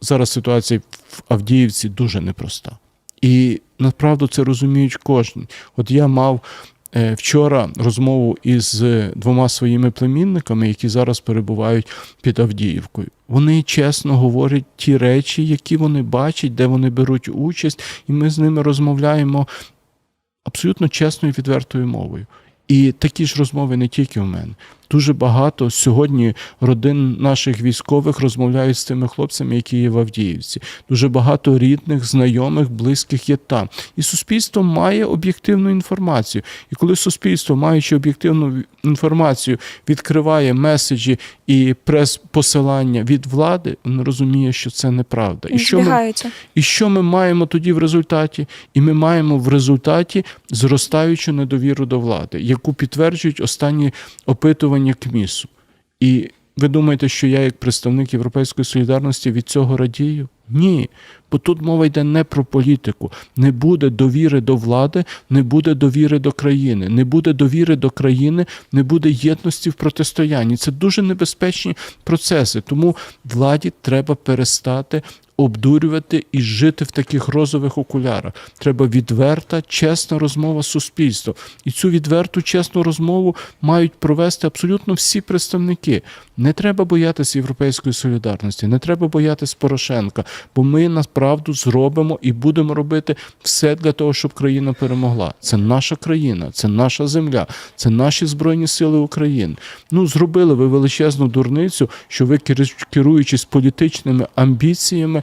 зараз ситуація в Авдіївці дуже непроста. І направду це розуміють кожен. От я мав е, вчора розмову із е, двома своїми племінниками, які зараз перебувають під Авдіївкою. Вони чесно говорять ті речі, які вони бачать, де вони беруть участь, і ми з ними розмовляємо абсолютно чесною відвертою мовою. І такі ж розмови не тільки у мене. Дуже багато сьогодні родин наших військових розмовляють з тими хлопцями, які є в Авдіївці. Дуже багато рідних, знайомих, близьких є там. І суспільство має об'єктивну інформацію. І коли суспільство, маючи об'єктивну інформацію, відкриває меседжі і прес-посилання від влади, воно розуміє, що це неправда. І що ми і що ми маємо тоді в результаті? І ми маємо в результаті зростаючу недовіру до влади, яку підтверджують останні опитування КМІСу. І ви думаєте, що я, як представник Європейської солідарності, від цього радію? Ні. Бо тут мова йде не про політику. Не буде довіри до влади, не буде довіри до країни. Не буде довіри до країни, не буде єдності в протистоянні. Це дуже небезпечні процеси. Тому владі треба перестати обдурювати і жити в таких розових окулярах. Треба відверта, чесна розмова з. І цю відверту, чесну розмову мають провести абсолютно всі представники. Не треба боятися європейської солідарності, не треба боятися Порошенка, бо ми насправду зробимо і будемо робити все для того, щоб країна перемогла. Це наша країна, це наша земля, це наші збройні сили України. Ну зробили ви величезну дурницю, що ви керу- керуючись політичними амбіціями,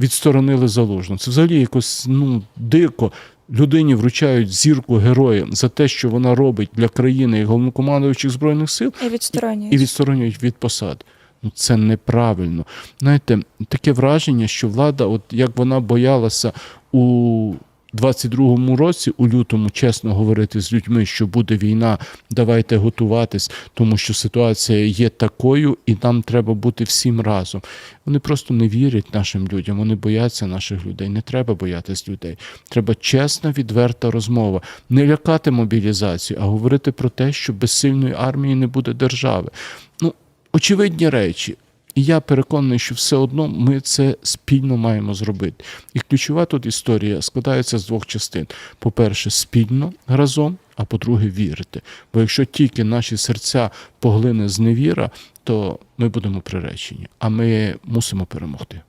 відсторонили залужну. Це взагалі якось ну дико. Людині вручають зірку героя за те, що вона робить для країни і головнокомандуючих збройних сил, І відсторонюють. і відсторонюють від посад. Ну це неправильно. Знаєте, таке враження, що влада, от як вона боялася у 22-му році, у лютому, чесно говорити з людьми, що буде війна, давайте готуватись, тому що ситуація є такою, і нам треба бути всім разом. Вони просто не вірять нашим людям, вони бояться наших людей. Не треба боятись людей. Треба чесна, відверта розмова, не лякати мобілізацію, а говорити про те, що без сильної армії не буде держави. Ну, очевидні речі. І я переконаний, що все одно ми це спільно маємо зробити. І ключова тут історія складається з двох частин: по-перше, спільно разом, а по-друге, вірити. Бо якщо тільки наші серця поглине зневіра, то ми будемо приречені, а ми мусимо перемогти.